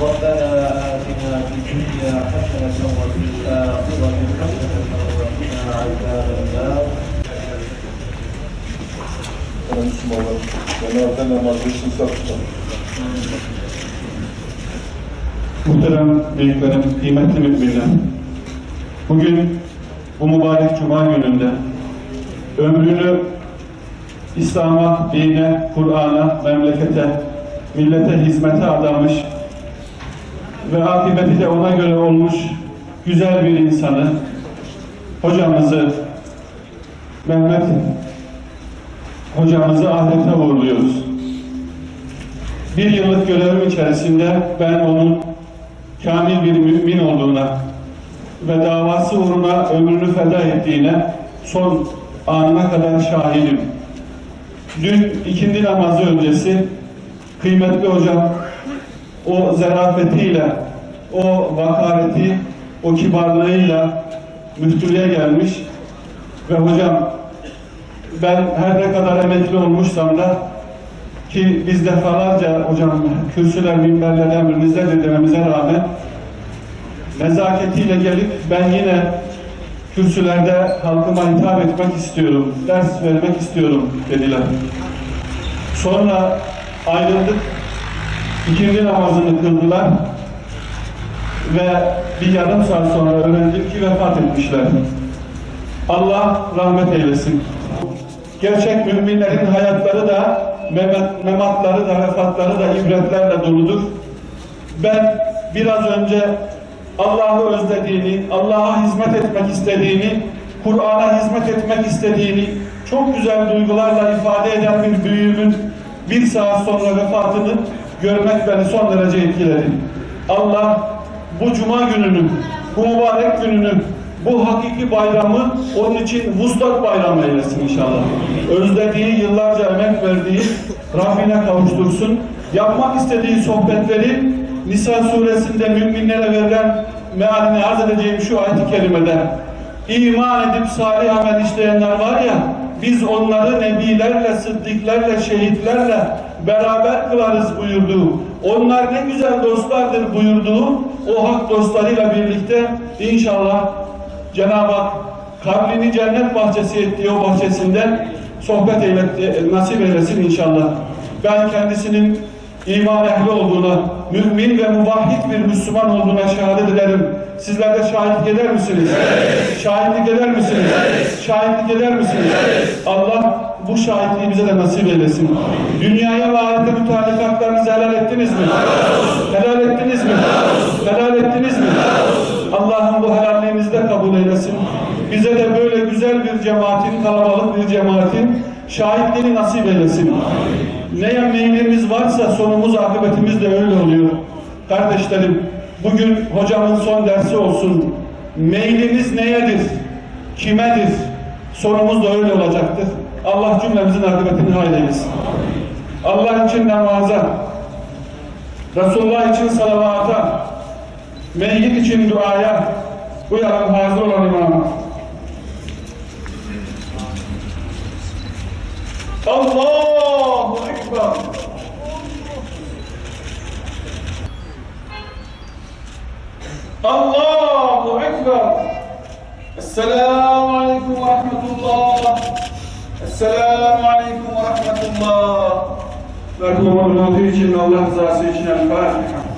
ربنا آتنا في الدنيا حسنة وفي الآخرة حسنة وقنا عذاب النار Müslümanlar, genelde namaz için saklı. Muhterem büyüklerim, kıymetli müminler. Bugün bu mübarek cuma gününde ömrünü İslam'a, dine, Kur'an'a, memlekete, millete hizmete adamış ve akıbeti de ona göre olmuş güzel bir insanı, hocamızı Mehmet hocamızı ahirete uğurluyoruz. Bir yıllık görevim içerisinde ben onun kamil bir mümin olduğuna ve davası uğruna ömrünü feda ettiğine son anına kadar şahidim. Dün ikindi namazı öncesi kıymetli hocam o zarafetiyle, o vakareti, o kibarlığıyla müftülüğe gelmiş ve hocam ben her ne kadar emekli olmuşsam da ki biz defalarca hocam kürsüler, minberler emrinizdedir dememize rağmen nezaketiyle gelip ben yine kürsülerde halkıma hitap etmek istiyorum, ders vermek istiyorum dediler. Sonra ayrıldık, ikindi namazını kıldılar ve bir yarım saat sonra öğrendik ki vefat etmişler. Allah rahmet eylesin. Gerçek müminlerin hayatları da, memat, mematları da, vefatları da ibretlerle doludur. Ben biraz önce Allah'ı özlediğini, Allah'a hizmet etmek istediğini, Kur'an'a hizmet etmek istediğini çok güzel duygularla ifade eden bir büyüğümün bir saat sonra vefatını görmek beni son derece etkiledi. Allah bu cuma gününü, bu mübarek gününü, bu hakiki bayramı onun için vuslat bayramı eylesin inşallah. Özlediği, yıllarca emek verdiği Rabbine kavuştursun. Yapmak istediği sohbetleri Nisa suresinde müminlere verilen mealini arz edeceğim şu ayet-i kerimede iman edip salih amel işleyenler var ya biz onları nebilerle, sıddıklarla, şehitlerle beraber kılarız buyurduğu. Onlar ne güzel dostlardır buyurduğu o hak dostlarıyla birlikte inşallah Cenab-ı Hak kabrini cennet bahçesi ettiği o bahçesinde sohbet eyletti, nasip eylesin inşallah. Ben kendisinin iman ehli olduğuna, mümin ve muvahhid bir Müslüman olduğuna şehadet ederim. Sizler de şahitlik eder misiniz? Evet. Şahitlik eder misiniz? Evet. Şahitlik eder misiniz? Evet. Allah bu şahitliği bize de nasip eylesin. Dünyaya ve ahirete müteallikatlarınızı helal ettiniz mi? Helal ettiniz mi? Helal ettiniz mi? Allah'ım bu helalliğinizi de kabul eylesin. Bize de böyle güzel bir cemaatin, kalabalık bir cemaatin şahitliğini nasip eylesin. Neye meylimiz varsa sonumuz, akıbetimiz de öyle oluyor. Kardeşlerim, bugün hocamın son dersi olsun. Meylimiz neyedir? Kimedir? Sonumuz da öyle olacaktır. Allah cümlemizin akıbetini hayreylesin. Allah için namaza, Resulullah için salavata, meyyit için duaya, buyurun hazır olan imama. الله أكبر. الله أكبر. السلام عليكم ورحمة الله. السلام عليكم ورحمة الله. لكم ولديكم الله زاسيكم الفاتحة